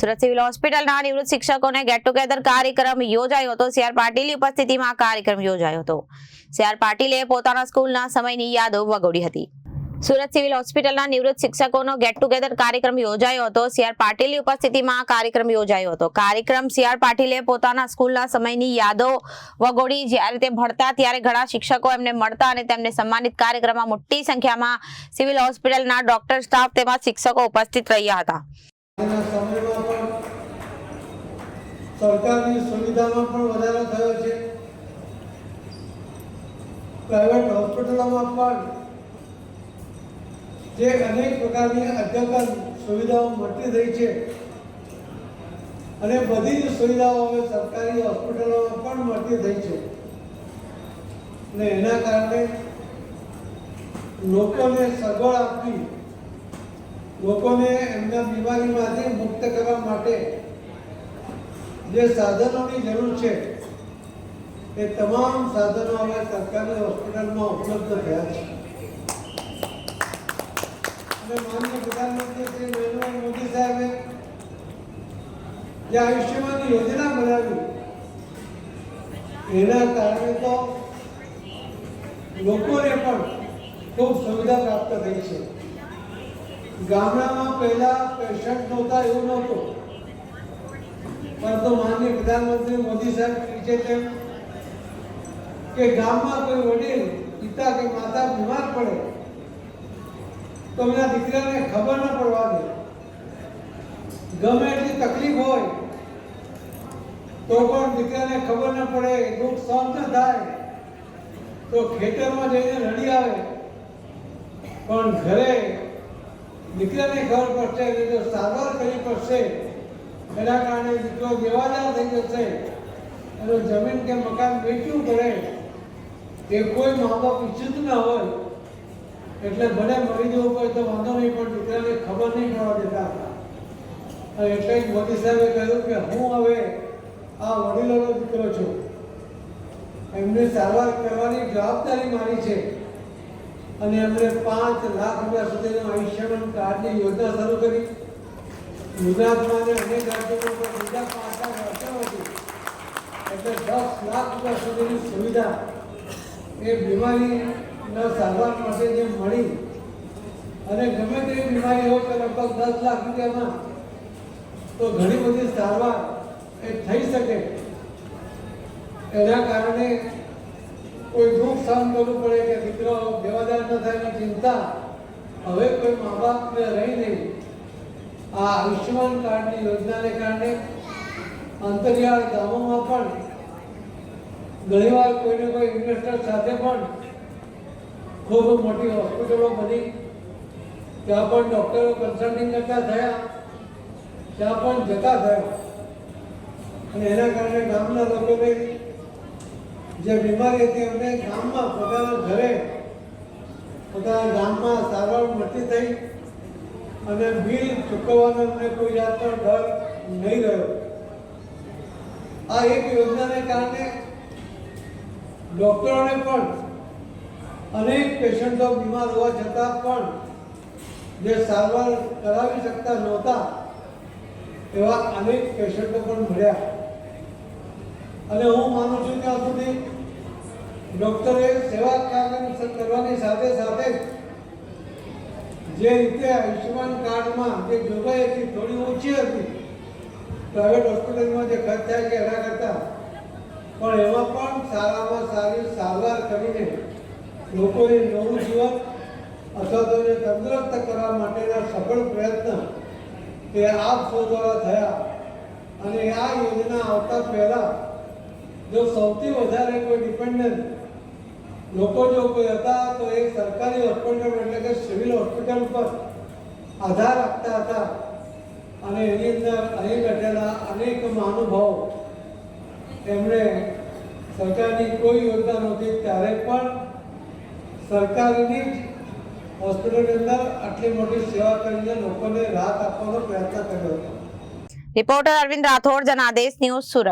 Surat civil હોસ્પિટલના નિવૃત્ત શિક્ષકોને ગેટ ટુગેધર કાર્યક્રમ યોજાયો હતો. સીઆર પાટીલની ઉપસ્થિતિમાં કાર્યક્રમ યોજાયો હતો. સીઆર પાટીલે પોતાના સ્કૂલના સમયની યાદો વગોડી હતી. સુરત સિવિલ હોસ્પિટલના નિવૃત્ત શિક્ષકોનો ગેટ ટુગેધર કાર્યક્રમ યોજાયો હતો. સીઆર પાટીલની ઉપસ્થિતિમાં કાર્યક્રમ યોજાયો હતો. કાર્યક્રમ સીઆર પાટીલે પોતાના સ્કૂલના સમયની યાદો વગોડી. જ્યારે તે ભણતા ત્યારે ઘણા શિક્ષકો એમને મળતા અને તેમને સન્માનિત કાર્યક્રમમાં મોટી સંખ્યામાં સિવિલ હોસ્પિટલના ડોક્ટર, સ્ટાફ તેમજ શિક્ષકો ઉપસ્થિત રહ્યા હતા. સરકારની સુવિધામાં પણ વધારો થયો છે. પ્રાઇવેટ હોસ્પિટલોમાં પણ જે અનેક પ્રકારની અદ્યતન સુવિધાઓ મળતી થઈ છે અને બધી જ સુવિધાઓ હવે સરકારી હોસ્પિટલોમાં પણ મળતી થઈ છે. અને એના કારણે લોકોને સગવડ આપવી, લોકોને એમના બીમારીમાંથી મુક્ત કરવા માટે જે સાધનોની જરૂર છે, એ તમામ સાધનો હવે સરકારી હોસ્પિટલમાં ઉપલબ્ધ થયા છે. અને માન્ય પ્રધાનમંત્રી શ્રી નરેન્દ્ર મોદી સાહેબે જે આયુષ્યમાન યોજના બનાવી, એના કારણે તો લોકોને પણ ખૂબ સુવિધા પ્રાપ્ત થઈ છે. ગામડામાં પહેલા પેશન્ટ નહોતા, એવું નહોતું. પરંતુ માનનીય પ્રધાનમંત્રી મોદી સાહેબ પૂછે છે કે ગામમાં કોઈ વડીલ, પિતા કે માતા બીમાર પડે, તો એના દીકરાને ખબર ન પડવા દે. ગમે એટલી તકલીફ હોય, તો પણ દીકરાને ખબર ન પડે દુઃખ સહન ન થાય. તો ખેતરમાં જઈને રડી આવે. પણ ઘરે દીકરાને ખબર પડશે કે સારવાર કરવી પડશે. એના કારણે જેટલો દેવાદાર થઈ જશે, એનું જમીન કે મકાન વેચ્યું પડે એ કોઈ મા બાપ ઈચ્છિત ના હોય, એટલે ભલે મરી જવું પડે તો વાંધો નહીં, પણ દીકરાને ખબર નહીં પડવા દેતા હતા. એટલે મોદી સાહેબે કહ્યું કે હું હવે આ વડીલોનો દીકરો છું. એમને સારવાર કરવાની જવાબદારી મારી છે. અને એમણે પાંચ લાખ રૂપિયા સુધીનું આયુષ્યમાન કાર્ડની યોજના શરૂ કરી. ગુજરાતમાં અને અનેક રાજ્યોમાં પણ બીજા લાખ રાજ્યો હતી એટલે દસ લાખ રૂપિયા સુધીની સુવિધા એ બીમારીના સારવાર માટે જે મળી અને ગમે તેવી બીમારી હોય તો લગભગ દસ લાખ રૂપિયામાં તો ઘણી બધી સારવાર એ થઈ શકે. એના કારણે કોઈ દુઃખ સહન કરવું પડે કે દીકરો દેવાદાર ન થાય ચિંતા. હવે કોઈ મા બાપને રહી નહીં આ આયુષ્યમાન કાર્ડની યોજનાને કારણે અંતરિયાળ ગામોમાં પણ ઘણીવાર કોઈને કોઈ ઇન્વેસ્ટર સાથે પણ ખૂબ મોટી હોસ્પિટલો બની. ત્યાં પણ ડૉક્ટરો કન્સલ્ટિંગ કરતા થયા. ત્યાં પણ જતા થયા. અને એના કારણે ગામના લોકોને જે બીમારી હતી એમને ગામમાં પોતાના ઘરે, પોતાના ગામમાં સારવાર મળતી થઈ. અને બિલ ચૂકવવાનો અમને કોઈ જાતનો ડર નહીં રહ્યો. આ એક યોજનાને કારણે ડૉક્ટરોને પણ અનેક પેશન્ટો બીમાર હોવા છતાં પણ જે સારવાર કરાવી શકતા નહોતા એવા અનેક પેશન્ટો પણ મળ્યા. અને હું માનું છું ત્યાં સુધી ડૉક્ટરે સેવા કાર્ય કરવાની સાથે સાથે જે રીતે આયુષ્યમાન કાર્ડમાં જે જોગવાઈ હતી, થોડી ઓછી હતી. પ્રાઇવેટ હોસ્પિટલમાં જે ખર્ચ થાય છે એના કરતાં. પણ એમાં પણ સારામાં સારી સારવાર કરીને લોકોને નવું જીવન અથવા તો એને તંદુરસ્ત કરવા માટેના સફળ પ્રયત્ન તે આપ સૌ દ્વારા થયા. અને આ યોજના આવતા પહેલાં જો સૌથી વધારે કોઈ ડિપેન્ડન્ટ લોકો જો કોઈ હતા તો એ સરકારી હોસ્પિટલ એટલે કે સિવિલ હોસ્પિટલ પર આધાર રાખતા હતા. અને એની અંદર અહીં બેઠેલા અનેક મહાનુભાવો. એમણે સરકારની કોઈ યોજના નહોતી, ત્યારે પણ સરકારની જ હોસ્પિટલની અંદર આટલી મોટી સેવા કરીને લોકોને રાહત આપવાનો પ્રયત્ન કર્યો હતો. Reporter Arvind Rathod, Janadesh news Surat.